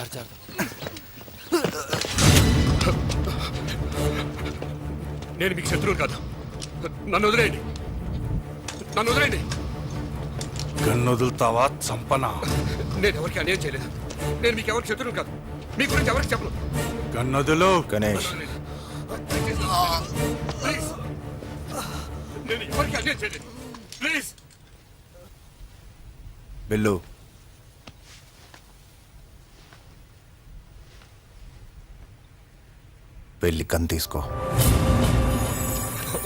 Jar jar నేను మీకు శత్రువు కాదు. నన్ను వదిలేయండి. నన్ను వదిలేయండి. కన్ను వదులుతావా చంపనా? నేను ఎవరికి అన్యాయం చేయలేదు. నేను మీకు ఎవరికి శత్రువు కాదు. మీ గురించి ఎవరికి చెప్పను. కన్నదులు? గణేష్. ప్లీజ్. నేను ఎవరికి అన్యాయం చేయలేదు. ప్లీజ్. వెళ్ళు. వెళ్ళి కన్ తీసుకో.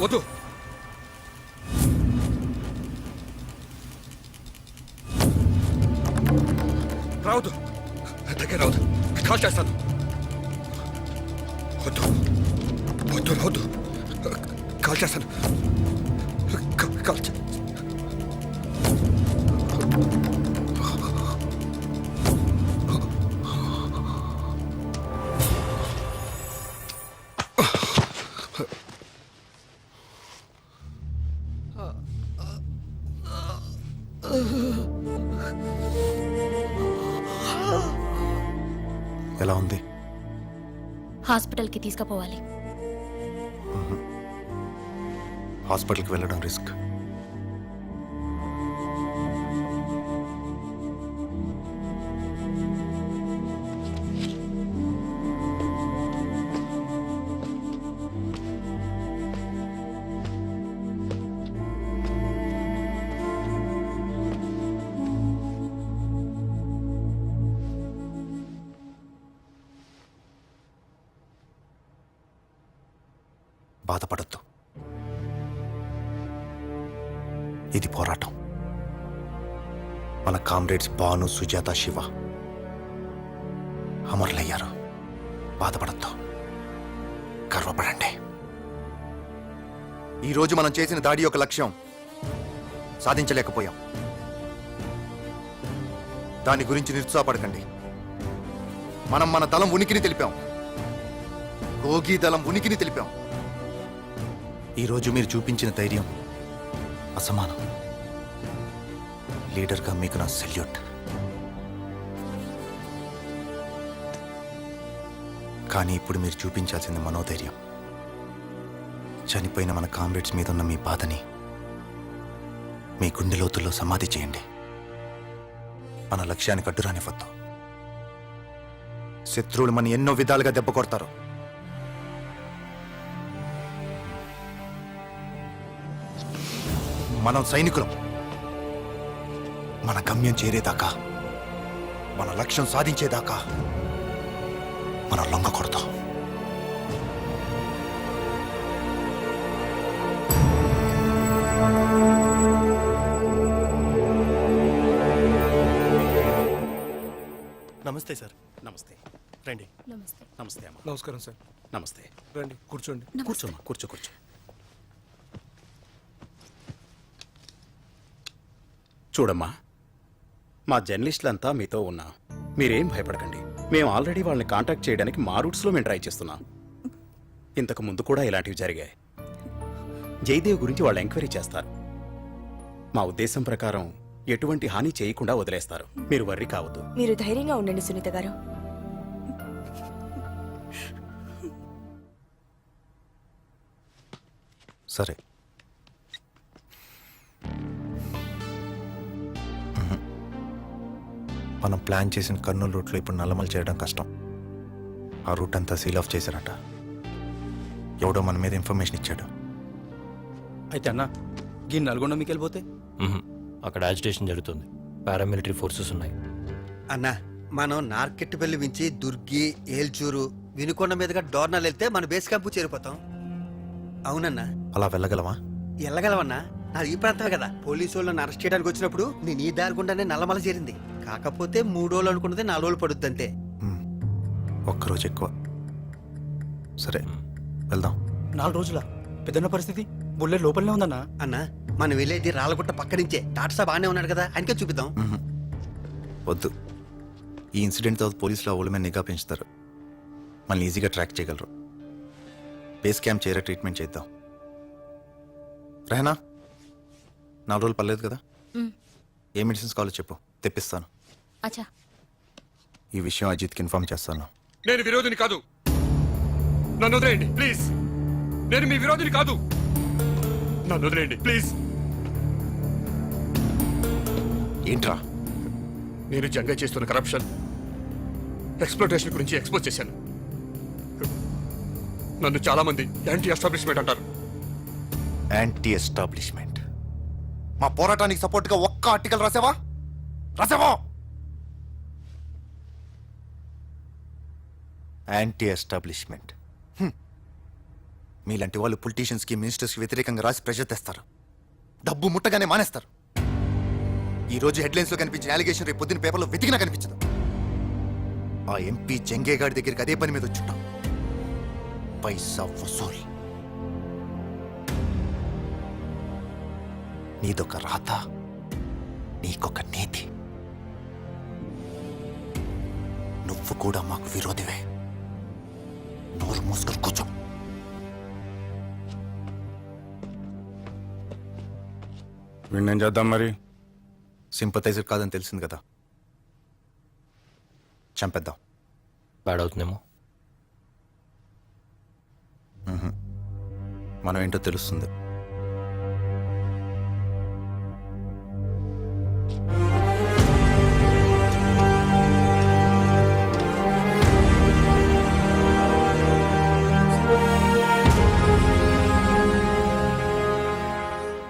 వద్దు. రావద్దు. దగ్గర రావద్దు. కాల్ చేస్తాను. వద్దు. వద్దు రావద్దు. కాల్ చేస్తాను. కాల్ చే హాస్పిటల్కి తీసుకుపోవాలి. హాస్పిటల్కి వెళ్ళడం రిస్క్. బాధపడద్దు. ఇది పోరాటం. మన కామ్రేడ్స్ బాను సుజాత శివ అమరులయ్యారు. బాధపడద్దు. గర్వపడండి. ఈరోజు మనం చేసిన దాడి యొక్క లక్ష్యం సాధించలేకపోయాం. దాని గురించి నిరుత్సాహపడకండి. మనం మన దళం ఉనికిని తెలిపాం. గోగి దళం ఉనికిని తెలిపాం. ఈరోజు మీరు చూపించిన ధైర్యం అసమానం. లీడర్గా మీకు నా సెల్యూట్. కానీ ఇప్పుడు మీరు చూపించాల్సింది మనోధైర్యం. చనిపోయిన మన కామ్రేడ్స్ మీద ఉన్న మీ బాధని మీ గుండె లోతుల్లో సమాధి చేయండి. మన లక్ష్యానికి అడ్డురానివ్వద్దు. శత్రువులు మన ఎన్నో విధాలుగా దెబ్బ కొడతారు. మనం సైనికులం. మన గమ్యం చేరేదాకా మన లక్ష్యం సాధించేదాకా మనం లొంగకూడదు నమస్తే సార్. నమస్తే. రండి. నమస్తే. నమస్తే అమ్మా. నమస్కారం సార్. నమస్తే. రండి కూర్చోండి. కూర్చోమ్మా కూర్చో కూర్చో. చూడమ్మా మా జర్నలిస్టులంతా మీతో ఉన్నా. మీరేం భయపడకండి. మేము ఆల్రెడీ వాళ్ళని కాంటాక్ట్ చేయడానికి మా రూట్స్లో మేము ట్రై చేస్తున్నాం. ఇంతకు ముందు కూడా ఇలాంటివి జరిగాయి. జయదేవ్ గురించి వాళ్ళు ఎంక్వైరీ చేస్తారు. మా ఉద్దేశం ప్రకారం ఎటువంటి హాని చేయకుండా వదిలేస్తారు. మీరు వర్రీ కావద్దు. మీరు ధైర్యంగా ఉండండి సునీత గారు. సరే. మనం ప్లాన్ చేసిన కర్నూలు రూట్లో ఇప్పుడు నల్లమలు చేయడం కష్టం. ఆ రూట్ అంతా సీల్ ఆఫ్ చేశారట. ఎవడో మన మీద ఇన్ఫర్మేషన్ ఇచ్చాడు. అయితే అన్న ఈ నల్గొండ మీకు వెళ్ళిపోతే అక్కడ యాజిటేషన్ జరుగుతుంది. పారామిలిటరీ ఫోర్సెస్ ఉన్నాయి. అన్నా మనం నార్కెట్ పెళ్ళి మించి దుర్గి ఏల్చూరు వినుకొండ మీదుగా డోర్నాలు వెళ్తే మన బేస్ క్యాంపు చేరిపోతాం. అవునన్నా. అలా వెళ్ళగలమా వెళ్ళగలవన్నా. నాది ఈ ప్రాంతమే కదా. పోలీసు వాళ్ళని అరెస్ట్ చేయడానికి వచ్చినప్పుడు నేను ఈ దారి గుండానే నల్లమల చేరింది. కాకపోతే మూడు రోజులు అనుకున్నది నాలుగు రోజులు పడుద్ది అంతే. ఒక్కరోజు ఎక్కువ. సరే వెళ్దాం. నాలుగు రోజుల? పెద్దన్న పరిస్థితి? బుల్లెట్ లోపలనే ఉందన్నా? అన్నా మనం వెళ్ళేది రాళ్ళగుట్ట పక్క నుంచే. టాటా బాగానే ఉన్నాడు కదా ఆయనకే చూపిద్దాం. మ్మ్. వద్దు. ఈ ఇన్సిడెంట్ తర్వాత పోలీసులు ఆ ఊళ్ళ మీద నిఘా పెంచుతారు. మనల్ని ఈజీగా ట్రాక్ చేయగలరు. బేస్ క్యాంప్ చేరే ట్రీట్మెంట్ చేద్దాం. రెహనా నాలుగు రోజులు పర్లేదు కదా. ఏ మెడిసిన్స్ కావాలో చెప్పు. తెప్పిస్తాను. అచ్చా. ఈ విషయం అజిత్కి ఇన్ఫార్మ్ చేస్తాను. నేను విరోధిని కాదు. నన్ను వదిలేయండి ప్లీజ్. నేను మీ విరోధిని కాదు. నన్ను వదిలేయండి ప్లీజ్. ఏంట్రా? నేను జంగ చేస్తున్న కరప్షన్ ఎక్స్ప్లోటేషన్ గురించి ఎక్స్పోజ్ చేశాను. నన్ను చాలా మంది యాంటీ ఎస్టాబ్లిష్మెంట్ అంటారు. యాంటీ ఎస్టాబ్లిష్మెంట్ మా పోరాటానికి సపోర్ట్గా ఒక్క ఆర్టికల్ రాసావా? రాసావా? Anti establishment hmm. మీలాంటి వాళ్ళు పొలిటీషియన్స్కి మినిస్టర్స్కి వ్యతిరేకంగా రాసి ప్రెషర్ తెస్తారు. డబ్బు ముట్టగానే మానేస్తారు. ఈ రోజు హెడ్లైన్స్లో కనిపించిన అలిగేషన్ రేపు పొద్దున్న పేపర్లో వెతికినా కనిపించదు. ఆ ఎంపీ జంగేగాడి దగ్గరికి అదే పని మీద వచ్చుంటాం. పైసా వసూల్. నీదొక రాత నీకొక నీతి. నువ్వు కూడా మాకు విరోధివే. నోరు మూసుకొని కూర్చో. వీణేం చేద్దాం మరి? సింపతైజర్ కాదని తెలిసింది కదా. చంపేద్దాం. బ్యాడ్ అవుతుందేమో మనం ఏంటో తెలుస్తుంది.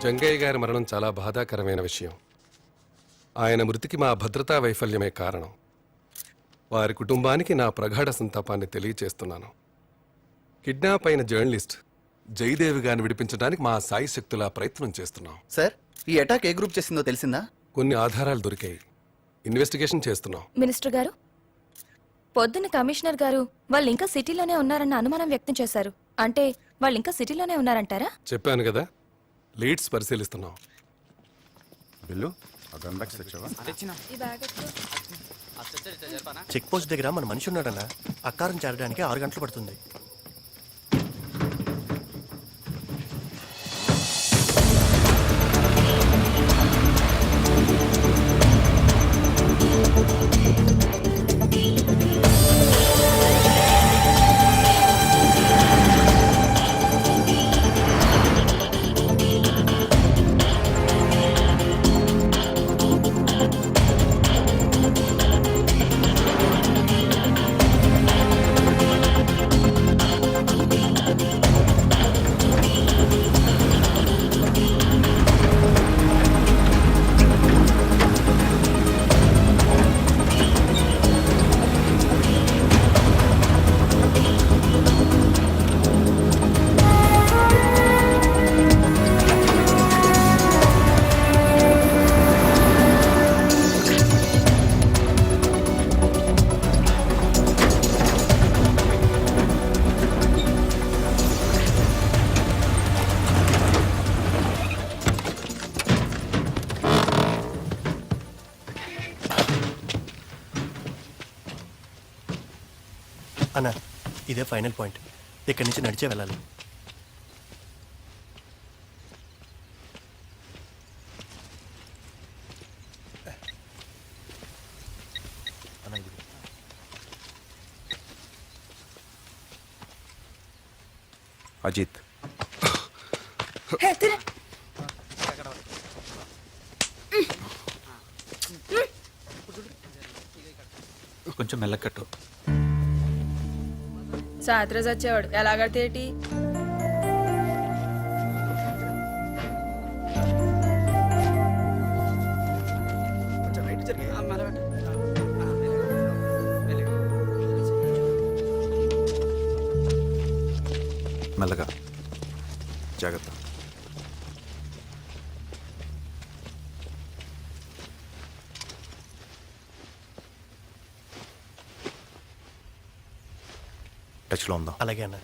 జంగయ్య గారి మరణం చాలా బాధాకరమైన విషయం. ఆయన మృతికి మా భద్రతా వైఫల్యమే కారణం. వారి కుటుంబానికి నా ప్రగాఢ సంతాపాన్ని తెలియచేస్తున్నాను. కిడ్నాప్ అయిన జర్నలిస్ట్ జయదేవి గారిని విడిపించడానికి మా సాయి శక్తులా ప్రయత్నం చేస్తున్నాం. సార్ ఈ అటాక్ ఏ గ్రూప్ చేసిందో తెలిసిందా? కొన్ని ఆధారాలు దొరికాయి. ఇన్వెస్టిగేషన్ చేస్తున్నాం. మినిస్టర్ గారు పొద్దున్న కమిషనర్ గారు వాళ్ళు ఇంకా సిటీలోనే ఉన్నారన్న అనుమానం వ్యక్తం చేశారు. అంటే వాళ్ళు ఇంకా సిటీలోనే ఉన్నారంటారా? చెప్పాను కదా లీడ్స్ పరిశీలిస్తున్నాం. బిల్లు తెచ్చావా? చెక్ పోస్ట్ దగ్గర మన మనిషి ఉన్నాడన్నా అక్కారం చేరడానికి ఆరు గంటలు పడుతుంది. అన్న ఇదే ఫైనల్ పాయింట్. ఇక్కడి నుంచి నడిచే వెళ్ళాలి. అజిత్. కొంచెం మెల్లకట్టు సాయంత్రం వచ్చేవాడు ఎలాగడితేటి మెల్లగా. జాగ్రత్త. టచ్లో ఉందాం అలాగే అన్న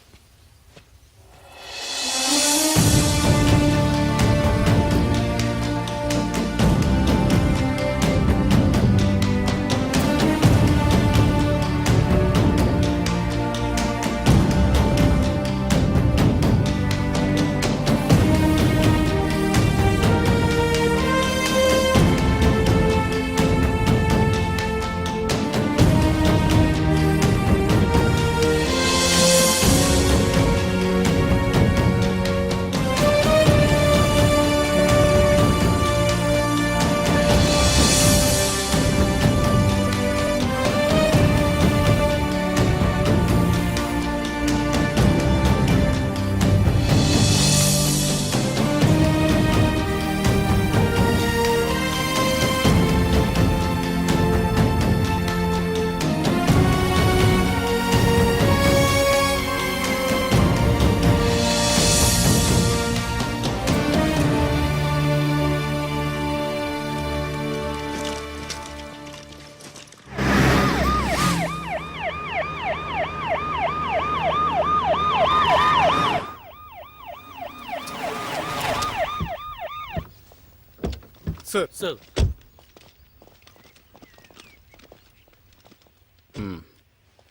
సార్. సార్.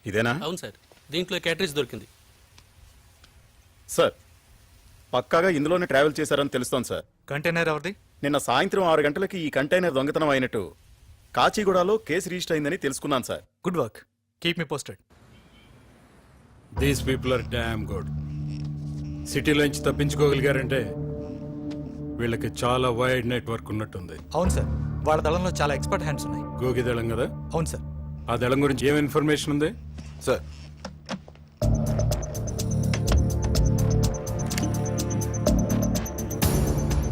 ఇదేనా? అవును సార్. దీంట్లో క్యాటరేజ్ దొరికింది. సార్ పక్కాగా ఇందులోనే ట్రావెల్ చేశారని తెలుస్తోంది సార్. కంటైనర్ ఎవరిది? నిన్న సాయంత్రం ఆరు గంటలకి ఈ కంటైనర్ దొంగతనం అయినట్టు కాచిగూడలో కేసు రిజిస్టర్ అయిందని తెలుసుకున్నాను sir. Good work. Keep me posted. These people are damn good సిటీలోంచి తప్పించుకోగలిగారంటే వీళ్ళకి చాలా వైడ్ నెట్వర్క్ ఉన్నట్టుంది. అవును సార్ వాళ్ళ దళంలో చాలా ఎక్స్పర్ట్ హ్యాండ్స్ ఉన్నాయి. గోగి దళం కదా? అవును సార్. ఆ దళం గురించి ఏం ఇన్ఫర్మేషన్ ఉంది? సార్.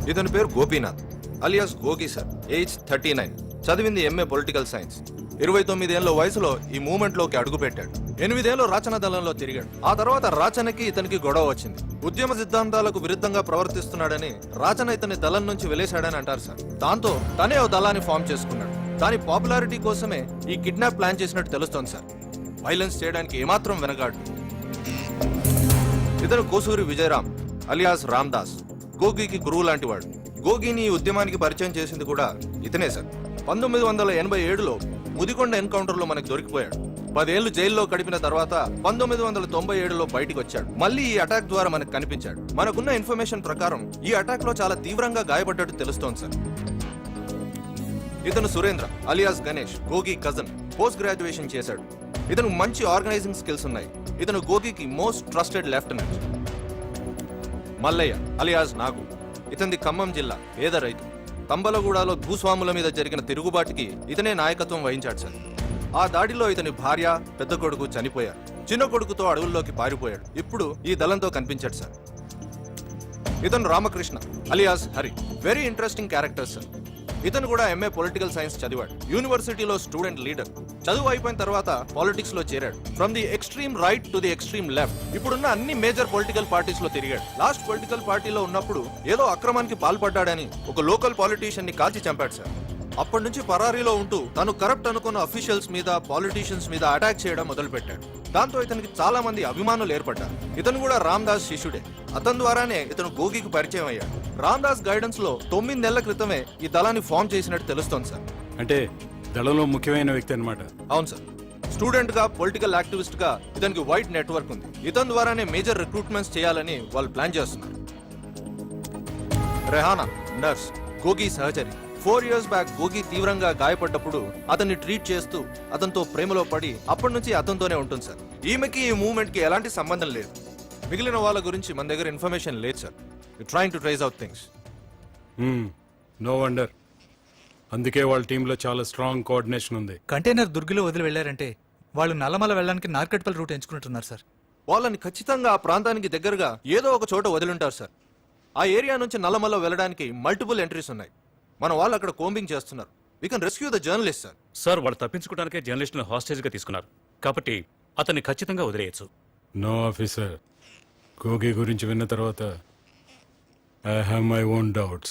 ఇతని పేరు Gopinath alias Gogi sir age thirty nine చదివింది ఎంఏ పొలిటికల్ సైన్స్ ఇరవై తొమ్మిదేళ్ళ వయసులో ఈ మూమెంట్లోకి అడుగుపెట్టాడు. ఎనిమిదేళ్ళు రాచన దళంలో తిరిగాడు. ఆ తర్వాత రాచనకి ఇతనికి గొడవ వచ్చింది. ఉద్యమ సిద్ధాంతాలకు విరుద్ధంగా ప్రవర్తిస్తున్నాడని రాచన ఇతని దళం నుంచి వెలేశాడని అంటారు సార్. దాంతో తనే ఓ దళాన్ని ఫామ్ చేసుకున్నాడు. దాని పాపులారిటీ కోసమే ఈ కిడ్నాప్ ప్లాన్ చేసినట్టు తెలుస్తోంది సార్. వైలెన్స్ చేయడానికి ఏమాత్రం వెనగాడు ఇతను కోసూరి విజయరామ్ అలియాస్ రామ్దాస్ గోగికి గురువు లాంటివాడు. గోగిని ఈ ఉద్యమానికి పరిచయం చేసింది కూడా ఇతనే సార్. పంతొమ్మిది వందల ఎనభై ఏడులో ముదికొండ ఎన్కౌంటర్లో మనకు దొరికిపోయాడు. పదేళ్ళు జైల్లో గడిపిన తర్వాత పంతొమ్మిది వందల తొంభై ఏడులో బయటికి వచ్చాడు మళ్ళీ ఈ అటాక్ ద్వారా మనకు కనిపించాడు. మనకున్న ఇన్ఫర్మేషన్ ప్రకారం ఈ అటాక్లో చాలా తీవ్రంగా గాయపడ్డట్టు తెలుస్తోంది సార్. ఇతను Surendra alias Ganesh Gogi cousin post graduation చేశాడు. ఇతను మంచి ఆర్గనైజింగ్ స్కిల్స్ ఉన్నాయి. ఇతను గోగికి most trusted lieutenant. Mallaiah alias Nagu. ఇతనిది Khammam జిల్లా పేద రైతు. తంబలగూడలో భూస్వాముల మీద జరిగిన తిరుగుబాటుకి ఇతనే నాయకత్వం వహించాడు సార్. ఆ దాడిలో ఇతని భార్య పెద్ద కొడుకు చనిపోయారు. చిన్న కొడుకుతో అడవుల్లోకి పారిపోయాడు. ఇప్పుడు ఈ దళంతో కనిపించాడు సార్. ఇతను Ramakrishna alias Hari. Very interesting character sir ఇతను కూడా ఎంఏ పొలిటికల్ సైన్స్ చదివాడు. యూనివర్సిటీలో స్టూడెంట్ లీడర్ చదువు అయిపోయిన తర్వాత పాలిటిక్స్లో చేరాడు. From the extreme right to the extreme left ఇప్పుడున్న అన్ని మేజర్ పొలిటికల్ పార్టీస్లో తిరిగాడు. లాస్ట్ పొలిటికల్ పార్టీలో ఉన్నప్పుడు ఏదో అక్రమానికి పాల్పడ్డాడని ఒక లోకల్ పాలిటీషియన్ని కాల్చి చంపాడు సార్ అప్పటి నుంచి పరారీలో ఉంటూ తను కరప్ట్ అనుకున్న అఫీషియల్స్ మీద పాలిటీషియన్స్ మీద అటాక్ చేయడం మొదలుపెట్టాడు. దాంతో ఇతనికి చాలా మంది అభిమానులు ఏర్పడ్డారు. ఇతను కూడా రామ్దాస్ శిష్యుడే. అతని ద్వారానే ఇతను గోగికి పరిచయం అయ్యాడు. రామ్దాస్ గైడెన్స్లో తొమ్మిది నెలల క్రితమే ఈ దళాన్ని ఫామ్ చేసినట్టు తెలుస్తోంది సార్. అంటే దళంలో ముఖ్యమైన వ్యక్తి అన్నమాట. అవును సార్. స్టూడెంట్గా పొలిటికల్ యాక్టివిస్ట్గా ఇతనికి వైడ్ నెట్వర్క్ ఉంది. ఇతని ద్వారానే మేజర్ రిక్రూట్మెంట్స్ చేయాలని వాళ్ళు ప్లాన్ చేస్తున్నారు. రెహానా నర్స్ గోగి సహచరి. ఫోర్ ఇయర్స్ బ్యాక్ గోగి తీవ్రంగా గాయపడ్డప్పుడు అతన్ని ట్రీట్ చేస్తూ అతనితో ప్రేమలో పడి అప్పటి నుంచి అతనితోనే ఉంటుంది సార్. ఈమెకి ఈ మూవ్మెంట్కి ఎలాంటి సంబంధం లేదు. మిగిలిన వాళ్ళ గురించి మన దగ్గర ఇన్ఫర్మేషన్ లేదు sir. Trying to trace out things no wonder అందుకే వాళ్ళ టీంలో చాలా స్ట్రాంగ్ కోఆర్డినేషన్ ఉంది. కంటైనర్ దుర్గిలో వదిలి వెళ్ళారంటే వాళ్ళు నల్లమల వెళ్ళడానికి నార్కట్పల్ రూట్ ఎంచుకుంటున్నారు సార్. వాళ్ళని ఖచ్చితంగా ఆ ప్రాంతానికి దగ్గరగా ఏదో ఒక చోట వదిలింటారు సార్. ఆ ఏరియా నుంచి నల్లమల్ల వెళ్ళడానికి మల్టిపుల్ ఎంట్రీస్ ఉన్నాయి. మన వాళ్ళు అక్కడ కోంబింగ్ చేస్తున్నారు. We can rescue the journalist sir sir వాళ్ళు తప్పించుకోవడానికే జర్నలిస్ట్ను హాస్టేజ్గా తీసుకున్నారు. కాబట్టి అతన్ని ఖచ్చితంగా వదిలేయచ్చు. నో ఆఫీసర్ గోగి గురించి విన్న తర్వాత I have my own doubts